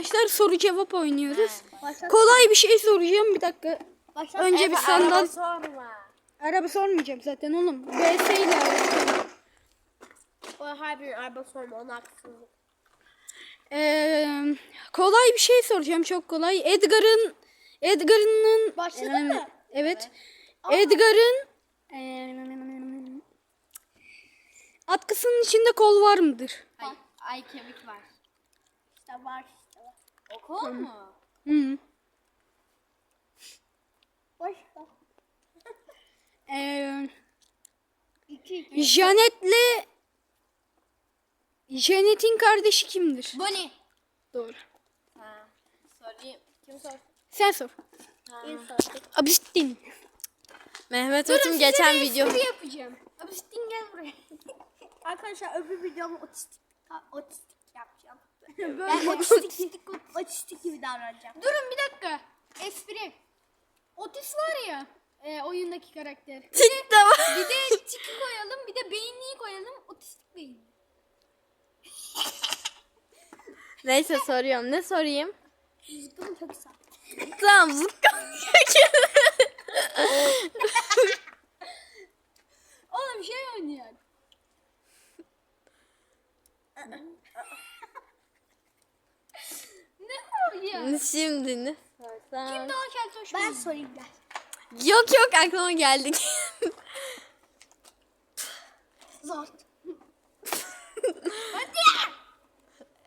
arkadaşlar soru cevap oynuyoruz. Başla. Kolay bir şey soracağım bir dakika. Başla. Önce bir sandal. araba sorma. Araba sormayacağım zaten oğlum. BS ile alakalı. O araba sorma. Ona haksızlık. Ee, kolay bir şey soracağım çok kolay. Edgar'ın Edgar'ın Başladı Ee, mı? Evet. Edgar'ın ee, atkısının içinde kol var mıdır? Ay, ay kemik var. İşte var işte var. O kol mu? Hı. Başla. Ee. Janet'le Janet'in kardeşi kimdir? Bonnie. Doğru. Ha. Sorayım. Kim sor? Sen sor. Abistin. Mehmet Ötüm geçen video. yapacağım. Abistin gel buraya. Arkadaşlar öbür videomu otistik ha, otistik yapacağım. Ben otistik, otistik gibi davranacağım. Durun bir dakika. Espri. Otis var ya e, oyundaki karakter. Tik de. Bir de tiki koyalım bir de beyinliği koyalım. Otistik beyin. Neyse soruyorum. Ne sorayım? Yüzüm çok sağ. Tamam zıkkım. Oğlum şey oynuyor. Ne oynuyor? Şimdi ne? Kim daha keltoş Ben ben... sorayım gel. Yok yok aklıma geldi. Zor.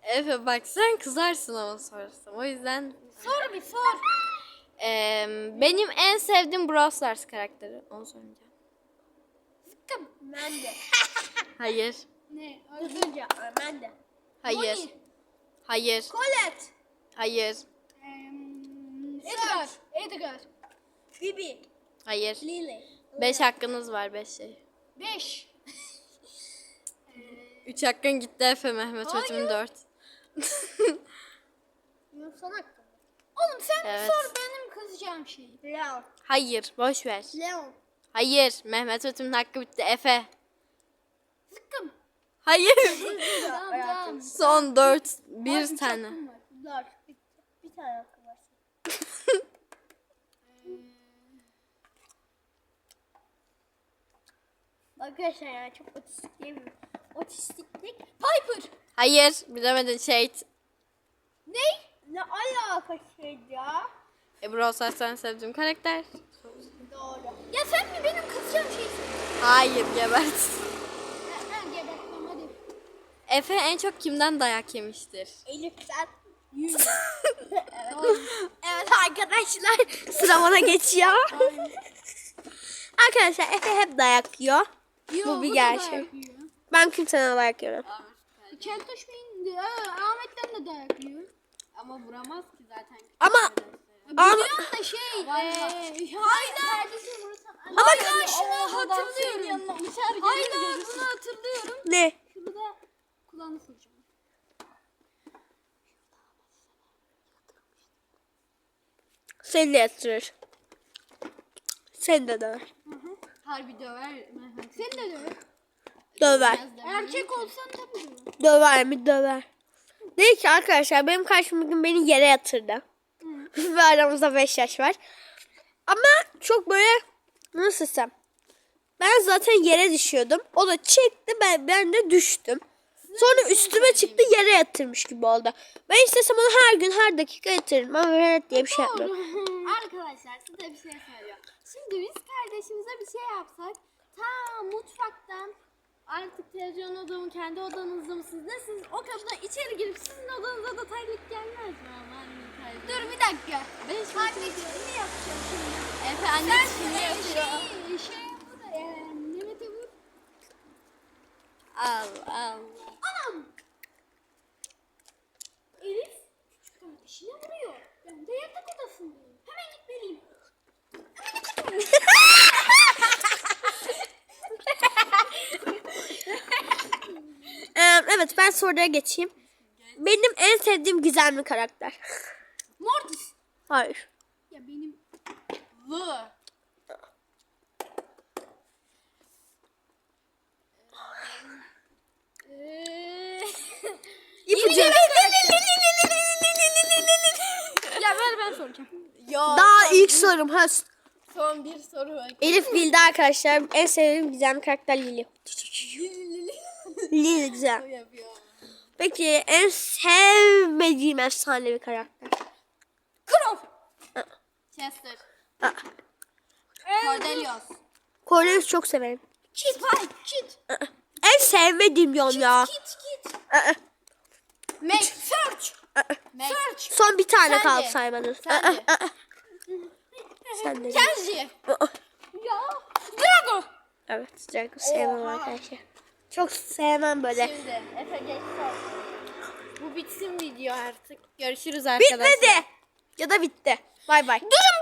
Efe bak sen kızarsın ama sorsam. O yüzden Sor bir sor. Eee, benim en sevdiğim Brawl Stars karakteri. Onu sormayacağım. Sıkkım. Ben de. Hayır. Ne? Hızlıca. Ben de. Hayır. Bonnie. Hayır. Colette. Hayır. Eee, Edgar. Edgar. Bibi. Hayır. Lily. Beş hakkınız var beş şey. Beş. Üç hakkın gitti Efe Mehmet Hayır. Hocam dört. Hakkı. Oğlum sen Evet. sor benim kızacağım şeyi. Leon. Hayır. Boş ver. Leon. Hayır. Mehmet Hocam'ın hakkı bitti Efe. Sıkkım. Hayır. Tamam tamam. Son dört. Bir Üç tane. hakkım var. Dur. Bir, bir tane hakkı var. Arkadaşlar ya çok otistik değil mi? Otistiklik. Piper. Hayır. Bilemedin şey. Ne? Ne alaka şey ya? E, Brawl Stars'tan sevdiğim karakter. Doğru. Ya sen mi benim kızacağım şeyi? Hayır gebert. Ha, ha gebertmem hadi. Efe en çok kimden dayak yemiştir? Elif sen. Oğlum, Evet arkadaşlar sıra bana geçiyor. arkadaşlar Efe hep dayak yiyor. yo, Bu bir gerçek. Ben kimseden dayak yemem. Keltoş Bey'in Ahmet'ten de dayak yiyor. Ama vuramaz ki zaten. Ama Biliyorum da şey. Eee Hayda. ama Hayda şunu hatırlıyorum. Hayda bunu hatırlıyorum. ne? Kulağını soracağım. Seni de yatırır. Seni de döver. Harbi döver. Seni de döver. Döver. Erkek olsan tabii döver. Döver mi döver. Ki arkadaşlar benim karşıma bugün beni yere yatırdı. Ve aramızda 5 yaş var. Ama çok böyle nasıl desem. Ben zaten yere düşüyordum. O da çekti ben, ben de düştüm. Sonra üstüme çıktı yere yatırmış gibi oldu. Ben istesem onu her gün her dakika yatırırım ama evet diye bir şey yapmıyorum. Arkadaşlar size bir şey söylüyorum. Şimdi biz kardeşimize bir şey yapsak ta mutfaktan artık televizyon odamı kendi odanızda mısınız? Ne siz o kapıdan içeri girip sizin odanıza da terlik gelmez mi ama anne terlik? Dur bir dakika. Beş Anne ne yapacağım şimdi? Efe anne Sen şimdi e, yapıyor. şey, şey bu da e, Mehmet'e vur. Al al. Ben soruya geçeyim. Benim en sevdiğim gizemli karakter. Mortis. Hayır. Ya benim Vı. İpucu. Ya, Daha son ilk bir- sorum. Ha, Son bir soru. Elif bildi arkadaşlar. En sevdiğim gizemli karakter Lili. Lili güzel. O yapıyor. Peki en sevmediğim efsanevi karakter. Crow. Chester. Cordelius. Cornelius çok severim. Kit. Spike. Kit. En sevmediğim diyorum ya. Kit. Kit. Aa, Mac. Search. Mac. Son bir tane Sen de. kaldı saymanız. Sen de. Sen de. Kenji. Aa, Ya. Drago. Evet, Drago sevmem arkadaşlar. Çok sevmem böyle. Şimdi Efe geç sor. Bu bitsin video artık. Görüşürüz arkadaşlar. Bitmedi. Ya da bitti. Bay bay. Durun